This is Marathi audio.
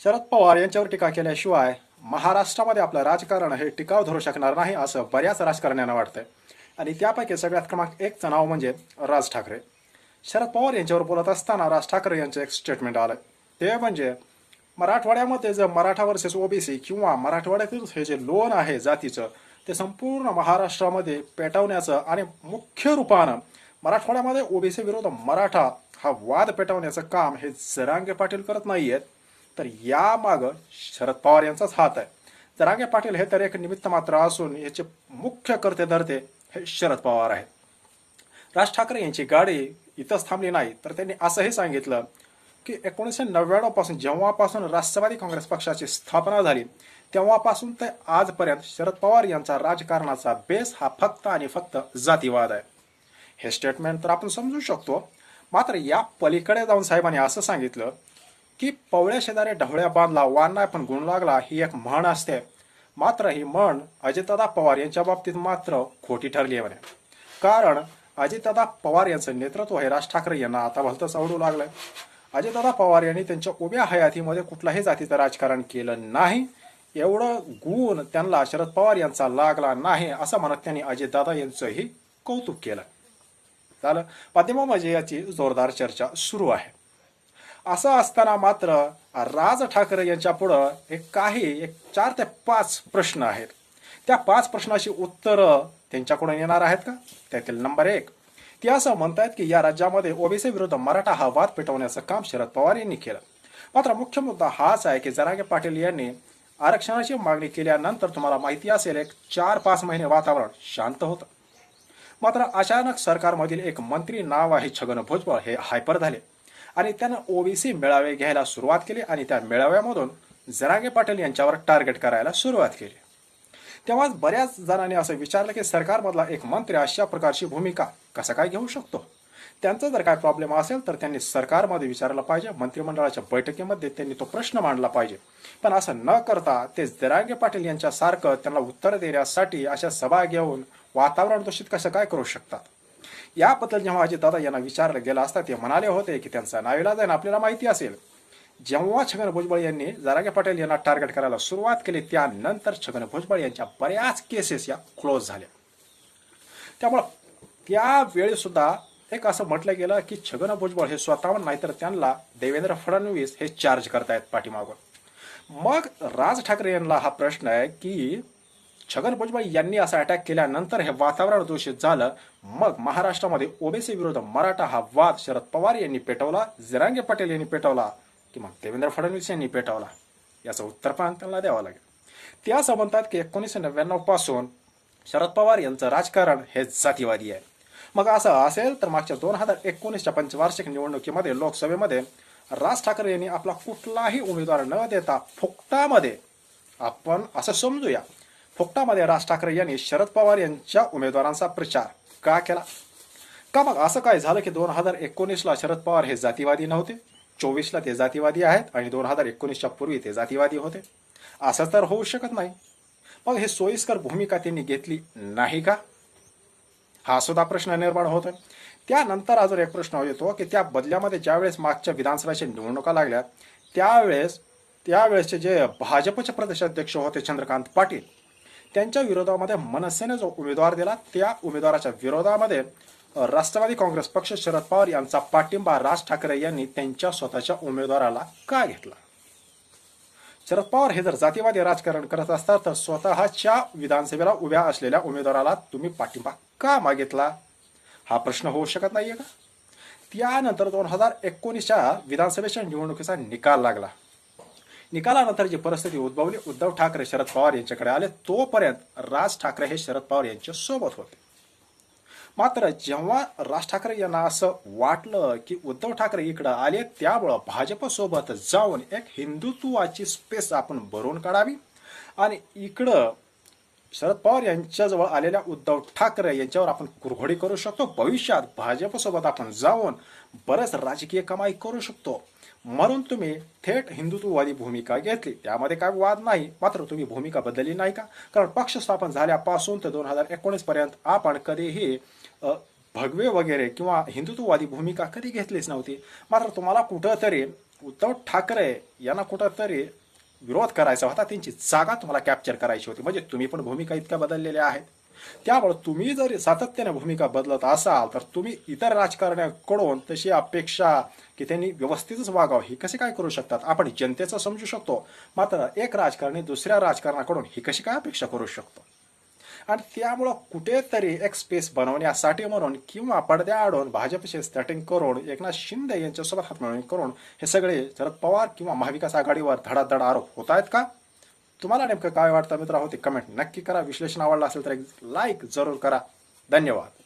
शरद पवार यांच्यावर टीका केल्याशिवाय महाराष्ट्रामध्ये आपलं राजकारण हे टिकाव धरू शकणार नाही असं बऱ्याच राजकारण्यांना वाटतंय. आणि त्यापैकी सगळ्यात क्रमांक एकचं नाव म्हणजे राज ठाकरे. शरद पवार यांच्यावर बोलत असताना राज ठाकरे यांचं एक स्टेटमेंट आलं ते म्हणजे मराठवाड्यामध्ये जर मराठा वर्सेस ओबीसी किंवा मराठवाड्यातील हे जे लोन आहे जातीचं ते संपूर्ण महाराष्ट्रामध्ये पेटवण्याचं आणि मुख्य रूपानं मराठवाड्यामध्ये ओबीसी विरोध मराठा हा वाद पेटवण्याचं काम हे जरांगे पाटील करत नाहीयेत. तर यामागं शरद पवार यांचाच हात आहे. जरांगे पाटील हे तर एक निमित्त मात्र असून याचे मुख्य कर्ते धरते हे शरद पवार आहेत. राज ठाकरे यांची गाडी इथंच थांबली नाही तर त्यांनी असंही सांगितलं की एकोणीसशे नव्याण्णवपासून जेव्हापासून राष्ट्रवादी काँग्रेस पक्षाची स्थापना झाली तेव्हापासून ते आजपर्यंत शरद पवार यांचा राजकारणाचा बेस हा फक्त आणि फक्त जातीवाद आहे. हे स्टेटमेंट तर आपण समजू शकतो मात्र या पलीकडे जाऊन साहेबांनी असं सांगितलं की पवळ्या शेजारी ढवळ्या बांधला वाना पण गुण लागला ही एक म्हण असते. मात्र ही म्हण अजितदादा पवार यांच्या बाबतीत मात्र खोटी ठरली आहे म्हणे. कारण अजितदादा पवार यांचं नेतृत्व हे राज ठाकरे यांना आता भलतंच आवडू लागलंय. अजितदादा पवार यांनी त्यांच्या उभ्या हयातीमध्ये कुठल्याही जातीचं राजकारण केलं नाही. एवढं गुण त्यांना शरद पवार यांचा लागला नाही असं म्हणत त्यांनी अजितदादा यांचंही कौतुक केलं. झालं. माध्यमामध्ये म्हणजे याची जोरदार चर्चा सुरू आहे. असं असताना मात्र राज ठाकरे यांच्या पुढं एक काही एक चार ते पाच प्रश्न आहेत. त्या पाच प्रश्नाची उत्तरं त्यांच्याकडून येणार आहेत का? त्यातील नंबर एक ते असं म्हणतायत की या राज्यामध्ये ओबीसी विरुद्ध मराठा हा वाद पेटवण्याचं काम शरद पवार यांनी केलं. मात्र मुख्य मुद्दा हाच आहे की जरागे पाटील यांनी आरक्षणाची मागणी केल्यानंतर तुम्हाला माहिती असेल एक चार पाच महिने वातावरण शांत होतं. मात्र अचानक सरकारमधील एक मंत्री नाव आहे छगन भुजबळ हे हायपर झाले. आणि त्यानं ओबीसी मेळावे घ्यायला सुरुवात केली आणि त्या मेळाव्यामधून जरागे पाटील यांच्यावर टार्गेट करायला सुरुवात केली. तेव्हाच बऱ्याच जणांनी असं विचारलं की सरकारमधला एक मंत्री अशा प्रकारची भूमिका कसं काय घेऊ शकतो? त्यांचा जर काय प्रॉब्लेम असेल तर त्यांनी सरकारमध्ये विचारलं पाहिजे मंत्रिमंडळाच्या बैठकीमध्ये त्यांनी तो प्रश्न मांडला पाहिजे. पण असं न करता ते जरांगे पाटील यांच्यासारखं त्यांना उत्तर देण्यासाठी अशा सभा घेऊन वातावरण दूषित कसं काय करू शकतात? याबद्दल जेव्हा अजितदादा यांना विचारलं गेलं असता ते म्हणाले होते की त्यांचा नाविलाज आहे आपल्याला माहिती असेल. जेव्हा छगन भुजबळ यांनी जरागे पटेल यांना टार्गेट करायला सुरुवात केली त्यानंतर छगन भुजबळ यांच्या बऱ्याच केसेस या क्लोज झाल्या. त्यामुळं त्यावेळी सुद्धा एक असं म्हटलं गेलं की छगन भुजबळ हे स्वतःहून नाहीतर त्यांना देवेंद्र फडणवीस हे चार्ज करतायत पाठीमागून मग राज ठाकरे यांना हा प्रश्न आहे की छगन भुजबळ यांनी असा अटॅक केल्यानंतर हे वातावरण दूषित झालं. मग महाराष्ट्रामध्ये ओबीसी विरुद्ध मराठा हा वाद शरद पवार यांनी पेटवला जिरांगे पटेल यांनी पेटवला की मग देवेंद्र फडणवीस यांनी पेटवला. याचं उत्तर पण त्यांना द्यावं लागेल. ते असं म्हणतात की एकोणीसशे नव्याण्णवपासून शरद पवार यांचं राजकारण हे जातीवादी आहे. मग असं असेल तर मागच्या दोन हजार एकोणीसच्या पंचवार्षिक निवडणुकीमध्ये लोकसभेमध्ये राज ठाकरे यांनी आपला कुठलाही उमेदवार न देता फुकटामध्ये आपण असं समजूया. फुकटामध्ये राज ठाकरे यांनी शरद पवार यांच्या उमेदवारांचा प्रचार का केला? का मग असं काय झालं की दोन हजार एकोणीसला शरद पवार हे जातीवादी नव्हते? चोवीसला ते जातीवादी आहेत आणि दोन हजार एकोणीसच्या पूर्वी ते जातीवादी होते. असं तर होऊ शकत नाही. मग हे सोयीस्कर भूमिका त्यांनी घेतली नाही का? हा सुद्धा प्रश्न निर्माण होतोय. त्यानंतर अजून एक प्रश्न येतो की त्या बदल्यामध्ये ज्यावेळेस मागच्या विधानसभेच्या निवडणुका लागल्या त्यावेळेस त्यावेळेसचे जे भाजपचे प्रदेशाध्यक्ष होते चंद्रकांत पाटील त्यांच्या विरोधामध्ये मनसेने जो उमेदवार दिला त्या उमेदवाराच्या विरोधामध्ये राष्ट्रवादी काँग्रेस पक्ष शरद पवार यांचा पाठिंबा राज ठाकरे यांनी त्यांच्या स्वतःच्या उमेदवाराला का घेतला? शरद पवार हे जर जातीवादी राजकारण करत असतात तर स्वतःच्या विधानसभेला उभ्या असलेल्या उमेदवाराला तुम्ही पाठिंबा का मागितला? हा प्रश्न होऊ शकत नाहीये का? त्यानंतर दोन हजार एकोणीसच्या विधानसभेच्या निवडणुकीचा निकाल लागला. निकालानंतर जी परिस्थिती उद्भवली. उद्धव ठाकरे शरद पवार यांच्याकडे आले. तोपर्यंत राज ठाकरे हे शरद पवार यांच्या सोबत होते. मात्र जेव्हा राज ठाकरे यांना असं वाटलं की उद्धव ठाकरे इकडं आले त्यामुळं भाजपसोबत जाऊन एक हिंदुत्वाची स्पेस आपण भरून काढावी. आणि इकडं शरद पवार यांच्याजवळ आलेल्या उद्धव ठाकरे यांच्यावर आपण कुरघोडी करू शकतो. भविष्यात भाजपसोबत आपण जाऊन बरंच राजकीय कमाई करू शकतो. म्हणून तुम्ही थेट हिंदुत्ववादी भूमिका घेतली. त्यामध्ये काय वाद नाही मात्र तुम्ही भूमिका बदलली नाही का? कारण पक्ष स्थापन झाल्यापासून ते दोन हजार एकोणीस पर्यंत आपण कधीही भगवे वगैरे किंवा हिंदुत्ववादी भूमिका कधी घेतलीच नव्हती. मात्र तुम्हाला कुठंतरी उद्धव ठाकरे यांना कुठंतरी विरोध करायचा होता. त्यांची जागा तुम्हाला कॅप्चर करायची होती. म्हणजे तुम्ही पण भूमिका इतक्या बदललेल्या आहेत. त्यामुळे तुम्ही जर सातत्याने भूमिका बदलत असाल तर तुम्ही इतर राजकारण्याकडून तशी अपेक्षा की त्यांनी व्यवस्थितच वागावं ही कसे काय करू शकतात? आपण जनतेचं समजू शकतो. मात्र एक राजकारणी दुसऱ्या राजकारणाकडून ही कशी काय अपेक्षा करू शकतो? आणि त्यामुळं कुठेतरी एक स्पेस बनवण्यासाठी म्हणून किंवा पडद्या आडून भाजपचे स्टॅटिंग करून एकनाथ शिंदे यांच्यासोबत हातमिळवणी करून हे सगळे शरद पवार किंवा महाविकास आघाडीवर धडाधड आरोप होत आहेत का? तुम्हाला नेमकं काय वाटतं मित्र होते कमेंट नक्की करा. विश्लेषण आवडलं असेल तर एक लाईक जरूर करा. धन्यवाद.